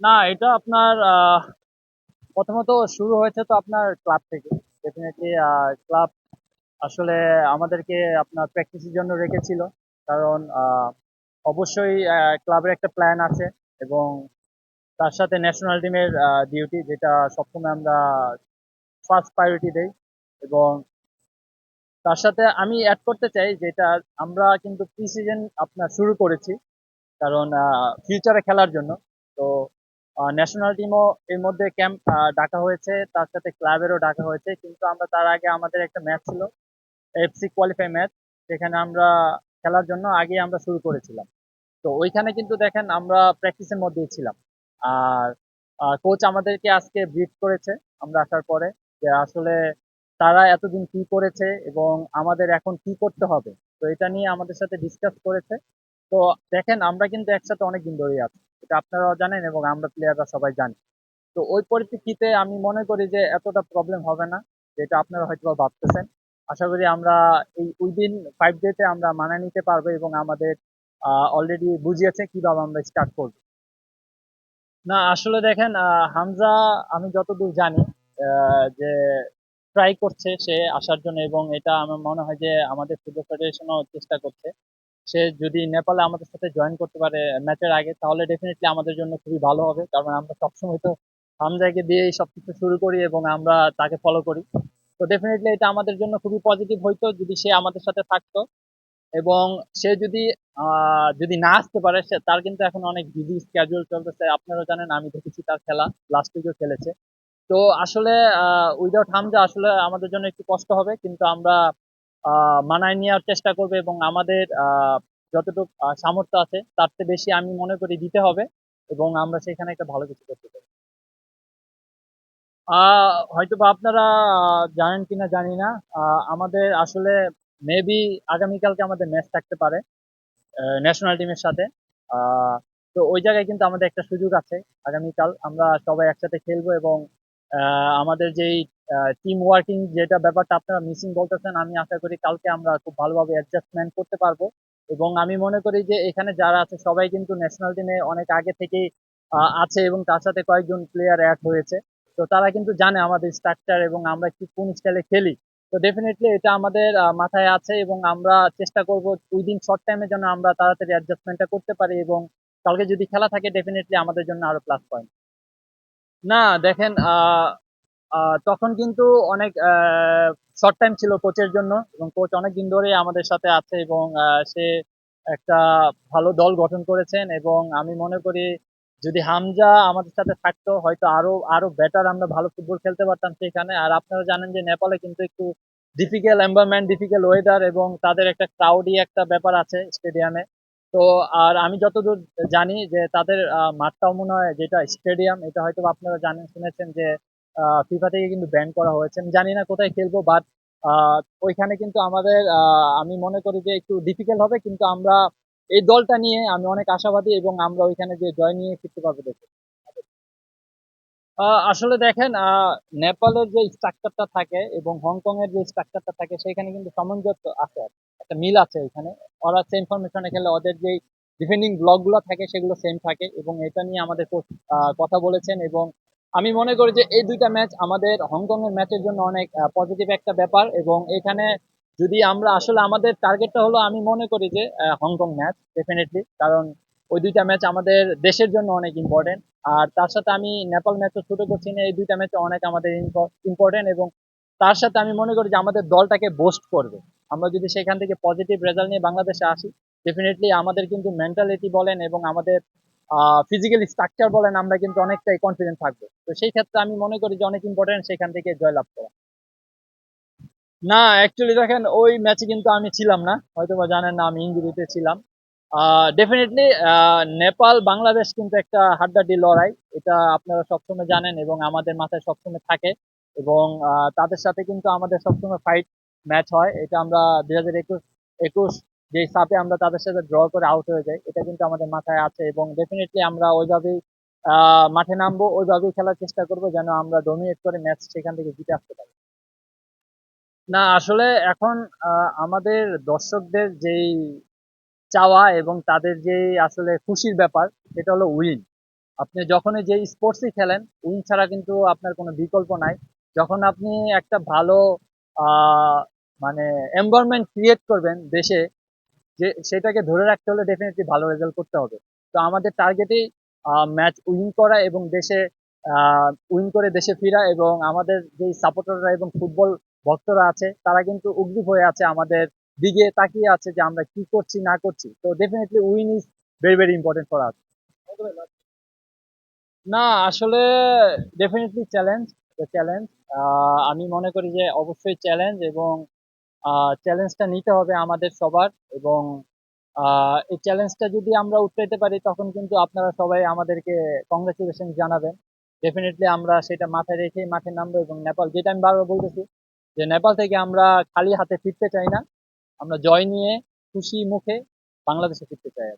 না, এটা আপনার প্রথমত শুরু হয়েছে তো আপনার ক্লাব থেকে। ডেফিনেটলি ক্লাব আসলে আমাদেরকে আপনার প্র্যাকটিসের জন্য রেখেছিল। কারণ অবশ্যই ক্লাবের একটা প্ল্যান আছে এবং তার সাথে ন্যাশনাল টিমের ডিউটি যেটা সবসময় আমরা ফার্স্ট প্রায়োরিটি দেই এবং তার সাথে আমি অ্যাড করতে চাই যেটা আমরা কিন্তু প্রি সিজন আপনার শুরু করেছি। কারণ ফিউচারে খেলার জন্য। তো ন্যাশনাল টিমও এর মধ্যে ক্যাম্প ডাকা হয়েছে। তার সাথে ক্লাবেরও ডাকা হয়েছে। কিন্তু আমরা তার আগে আমাদের একটা ম্যাচ ছিল এফসি কোয়ালিফাই ম্যাচ যেখানে আমরা খেলার জন্য আগে আমরা শুরু করেছিলাম। তো ওইখানে কিন্তু দেখেন আমরা প্র্যাকটিসের মধ্যেই ছিলাম। আর কোচ আমাদেরকে আজকে ব্রিফ করেছে, আমরা আসার পরে যে আসলে তারা এতদিন কি করেছে এবং আমাদের এখন কি করতে হবে। তো এটা নিয়ে আমাদের সাথে ডিসকাস করেছে। তো দেখেন আমরা কিন্তু একসাথে অনেক দিন ধরেই আছি। এটা আপনারাও জানেন এবং আমরা প্লেয়াররা সবাই জানি। তো ওই পরিপ্রেক্ষিতে আমি মনে করি যে এতটা প্রবলেম হবে না, যেটা আপনারা হয়তো ভাবতেছেন। আশা করি আমরা এই উইদিন ফাইভ ডেতে আমরা মানা নিতে পারব এবং আমাদের অলরেডি বুঝিয়েছে কীভাবে আমরা স্টার্ট করব। না, আসলে দেখেন হামজা আমি যতদূর জানি যে ট্রাই করছে সে আসার জন্য এবং এটা আমার মনে হয় যে আমাদের ফুটবল ফেডারেশনও চেষ্টা করছে। সে যদি নেপালে আমাদের সাথে জয়েন করতে পারে ম্যাচের আগে, তাহলে ডেফিনেটলি আমাদের জন্য খুবই ভালো হবে। কারণ আমরা সবসময় তো হামজাকে দিয়েই সবকিছু শুরু করি এবং আমরা তাকে ফলো করি। তো ডেফিনেটলি এটা আমাদের জন্য খুবই পজিটিভ হইতো যদি সে আমাদের সাথে থাকতো। এবং সে যদি যদি না আসতে পারে, সে তার কিন্তু এখন অনেক বিজি স্ক্যাজুয়াল চলতেছে। আপনারা জানেন, আমি দেখেছি তার খেলা লাস্ট উইকেও খেলেছে। তো আসলে উইদাউট হামজা আসলে আমাদের জন্য একটু কষ্ট হবে। কিন্তু আমরা মানায় নেওয়ার চেষ্টা করবে এবং আমাদের যতটুকু সামর্থ্য আছে, তার চেয়ে বেশি আমি মনে করি দিতে হবে এবং আমরা সেখানে একটা ভালো কিছু করতে পারি। হয়তো বা আপনারা জানেন কিনা জানি না আমাদের আসলে মেবি আগামীকালকে আমাদের ম্যাচ থাকতে পারে ন্যাশনাল টিমের সাথে। তো ওই জায়গায় কিন্তু আমাদের একটা সুযোগ আছে, আগামীকাল আমরা সবাই একসাথে খেলব এবং আমাদের যেই টিম ওয়ার্কিং যেটা ব্যাপারটা আপনারা মিসিং বলতেছেন, আমি আশা করি কালকে আমরা খুব ভালোভাবে অ্যাডজাস্টমেন্ট করতে পারব। এবং আমি মনে করি যে এখানে যারা আছে, সবাই কিন্তু ন্যাশনাল টিমে অনেক আগে থেকেই আছে এবং তার সাথে কয়েকজন প্লেয়ার অ্যাড হয়েছে। তো তারা কিন্তু জানে আমাদের স্ট্রাকচার এবং আমরা কি কোন স্টাইলে খেলি। তো ডেফিনেটলি এটা আমাদের মাথায় আছে এবং আমরা চেষ্টা করব উইদিন শর্ট টাইমে জন্য আমরা তাড়াতাড়ি অ্যাডজাস্টমেন্টটা করতে পারি এবং কালকে যদি খেলা থাকে ডেফিনেটলি আমাদের জন্য আরও প্লাস পয়েন্ট না, দেখেন তখন কিন্তু অনেক শর্ট টাইম ছিল কোচের জন্য এবং কোচ অনেক দিন ধরে আমাদের সাথে আছে এবং সে একটা ভালো দল গঠন করেছেন এবং আমি মনে করি যদি হামজা আমাদের সাথে থাকতো, হয়তো আরও আরও বেটার আমরা ভালো ফুটবল খেলতে পারতাম সেখানে। আর আপনারা জানেন যে নেপালে কিন্তু একটু ডিফিকাল্ট এনভায়রনমেন্ট ডিফিকাল্ট ওয়েদার এবং তাদের একটা ক্রাউডি একটা ব্যাপার আছে স্টেডিয়ামে তো, আর আমি যতদূর জানি যে তাদের মাঠটাও মনে হয় যেটা স্টেডিয়াম এটা হয়তো আপনারা জানেন, শুনেছেন যে ফিফা থেকে কিন্তু ব্যান করা হয়েছে। আমি জানি না কোথায় খেলব বাট ওইখানে কিন্তু আমাদের আমি মনে করি যে একটু ডিফিকাল্ট হবে, কিন্তু আমরা এই দলটা নিয়ে আমি অনেক আশাবাদী এবং আমরা ওইখানে যে জয় নিয়ে ফিরতে পারব দেখে। আসলে দেখেন নেপালের যে স্ট্রাকচারটা থাকে এবং হংকং এর যে স্ট্রাকচারটা থাকে, সেখানে কিন্তু সামঞ্জস্য আছে, একটা মিল আছে এখানে ওরা সেম ফরমেশনে খেলে, ওদের যে ডিফেন্ডিং ব্লকগুলো থাকে, সেগুলো সেম থাকে এবং এটা নিয়ে আমাদের কোচ কথা বলেছেন এবং আমি মনে করি যে এই দুইটা ম্যাচ আমাদের হংকং এর ম্যাচের জন্য অনেক পজিটিভ একটা ব্যাপার এবং এখানে যদি আমরা আসলে আমাদের টার্গেটটা হলো আমি মনে করি যে হংকং ম্যাচ ডেফিনেটলি কারণ ওই দুইটা ম্যাচ আমাদের দেশের জন্য অনেক ইম্পর্টেন্ট আর তার সাথে আমি নেপাল ম্যাচও ছোট করছি না, এই দুইটা ম্যাচ অনেক আমাদের ইম্পর্টেন্ট এবং তার সাথে আমি মনে করি যে আমাদের দলটাকে বোস্ট করবে। আমরা যদি সেখান থেকে পজিটিভ রেজাল্ট নিয়ে বাংলাদেশে আসি ডেফিনেটলি আমাদের কিন্তু মেন্টালিটি বলেন এবং আমাদের ফিজিক্যাল স্ট্রাকচার বলেন, আমরা কিন্তু অনেকটাই কনফিডেন্ট থাকব। তো সেই ক্ষেত্রে আমি মনে করি যে অনেক ইম্পর্টেন্ট সেখান থেকে জয়লাভ করা। না অ্যাকচুয়ালি দেখেন, ওই ম্যাচে কিন্তু আমি ছিলাম না। হয়তো বা জানেন না, আমি ইঞ্জুরিতে ছিলাম। ডেফিনেটলি নেপাল, বাংলাদেশ কিন্তু একটা হাড্ডাহাড্ডি লড়াই। এটা আপনারা সবসময় জানেন এবং আমাদের মাথায় সবসময় থাকে এবং তাদের সাথে কিন্তু আমাদের সবসময় ফাইট ম্যাচ হয়। এটা আমরা দুই হাজার একুশ একুশ যে সাপে আমরা তাদের সাথে ড্র করে আউট হয়ে যাই, এটা কিন্তু আমাদের মাথায় আছে এবং ডেফিনেটলি আমরা ওইভাবেই মাঠে নামবো, ওইভাবেই খেলার চেষ্টা করব যেন আমরা ডমিনেট করে ম্যাচ সেখান থেকে জিতে আসতে পারি। না, আসলে এখন আমাদের দর্শকদের যেই চাওয়া এবং তাদের যে আসলে খুশির ব্যাপার, সেটা হলো উইন আপনি যখনই যে স্পোর্টসই খেলেন উইন ছাড়া কিন্তু আপনার কোনো বিকল্প নাই। যখন আপনি একটা ভালো মানে এনভায়রনমেন্ট ক্রিয়েট করবেন দেশে যে সেটাকে ধরে রাখতে হলে ডেফিনেটলি ভালো রেজাল্ট করতে হবে। তো আমাদের টার্গেটেই ম্যাচ উইন করা এবং দেশে উইন করে দেশে ফেরা এবং আমাদের যেই সাপোর্টাররা এবং ফুটবল ভক্তরা আছে, তারা কিন্তু উদ্গ্রীব হয়ে আছে আমাদের দিকে তাকিয়ে আছে যে আমরা কি করছি, না করছি। তো definitely win is very very important for us না, আসলে ডেফিনেটলি চ্যালেঞ্জ চ্যালেঞ্জ আমি মনে করি যে অবশ্যই চ্যালেঞ্জ এবং চ্যালেঞ্জটা নিতে হবে আমাদের সবার এবং এই চ্যালেঞ্জটা যদি আমরা উঠতে পারি, তখন কিন্তু আপনারা সবাই আমাদেরকে কংগ্রেচুলেশন জানাবেন ডেফিনেটলি আমরা সেটা মাথায় রেখেই মাঠে নামবো এবং নেপাল, যেটা আমি বারবার বলতেছি যে নেপাল থেকে আমরা খালি হাতে ফিরতে চাই না আমরা জয় নিয়ে খুশি মুখে বাংলাদেশে ফিরতে চাই।